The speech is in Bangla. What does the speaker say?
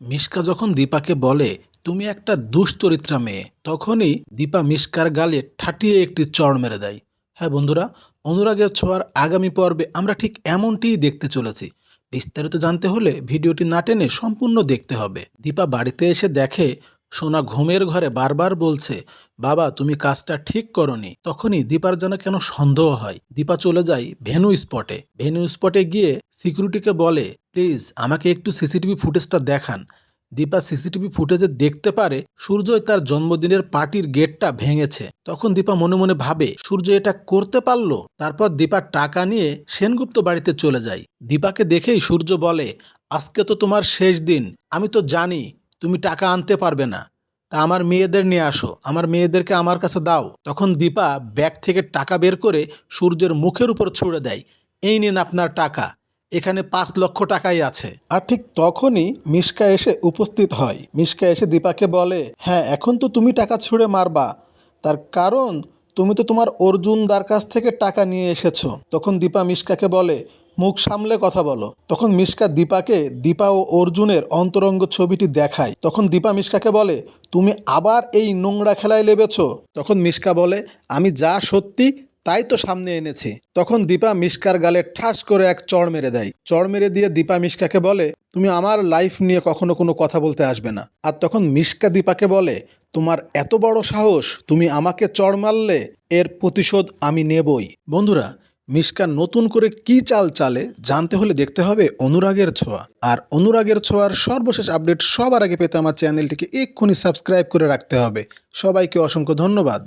মিশকা যখন দীপাকে বলে, তুমি একটা দুশ্চরিত্রা মেয়ে, তখনই দীপা মিশকার গালে ঠাটিয়ে একটি চড় মেরে দেয়। হ্যাঁ বন্ধুরা, অনুরাগের ছোঁয়ার আগামী পর্বে আমরা ঠিক এমনটিই দেখতে চলেছি। বিস্তারিত জানতে হলে ভিডিওটি না টেনে সম্পূর্ণ দেখতে হবে। দীপা বাড়িতে এসে দেখে সোনা ঘুমের ঘরে বারবার বলছে, বাবা, তুমি কাজটা ঠিক করনি। তখনই দীপার যেন কেন সন্দেহ হয়। দীপা চলে যায় ভেনু স্পটে। ভেনু স্পটে গিয়ে সিকিউরিটিকে বলে, প্লিজ, আমাকে একটু সিসিটিভি ফুটেজটা দেখান। দীপা সিসিটিভি ফুটেজে দেখতে পারে সূর্যই তার জন্মদিনের পার্টির গেটটা ভেঙেছে। তখন দীপা মনে মনে ভাবে, সূর্য এটা করতে পারল? তারপর দীপা টাকা নিয়ে সেনগুপ্ত বাড়িতে চলে যায়। দীপাকে দেখেই সূর্য বলে, আজকে তো তোমার শেষ দিন। আমি তো জানি তুমি টাকা আনতে পারবে না। তা আমার মেয়েদের নিয়ে আসো। আমার মেয়েদেরকে আমার কাছে দাও। তখন দীপা ব্যাগ থেকে টাকা বের করে সূর্যের মুখের উপর ছুড়ে দেয়। এই নিন আপনার টাকা। এখানে পাঁচ লক্ষ টাকাই আছে। আর ঠিক তখনই মিশকা এসে উপস্থিত হয়। মিশকা এসে দীপাকে বলে হ্যাঁ এখন তো তুমি টাকা ছুঁড়ে মারবা। তার কারণ, তুমি তো তোমার অর্জুন অর্জুনদার কাছ থেকে টাকা নিয়ে এসেছ। তখন দীপা মিশকাকে বলে মুখ সামলে কথা বলো। তখন মিশকা দীপাকে, দীপা ও অর্জুনের অন্তরঙ্গ ছবিটি দেখায়। তখন দীপা মিশকাকে বলে, তুমি আবার এই নোংরা খেলায় লেবেছো? তখন মিশকা বলে, আমি যা সত্যি, তাই তো সামনে এনেছি। তখন দীপা মিশকার গালে ঠাস করে এক চড় মেরে দেয়। চড় মেরে দিয়ে দীপা মিশকাকে বলে, তুমি আমার লাইফ নিয়ে কখনো কোনো কথা বলতে আসবে না। আর তখন মিশকা দীপাকে বলে, তোমার এত বড় সাহস, তুমি আমাকে চড় মারলে, এর প্রতিশোধ আমি নেবই। বন্ধুরা মিশকা নতুন করে কি চাল চালে জানতে হলে দেখতে হবে অনুরাগের ছোঁয়া। আর অনুরাগের ছোঁয়ার সর্বশেষ আপডেট সবার আগে পেতে আমার চ্যানেলটিকে এক্ষুনি সাবস্ক্রাইব করে রাখতে হবে। সবাইকে অসংখ্য ধন্যবাদ।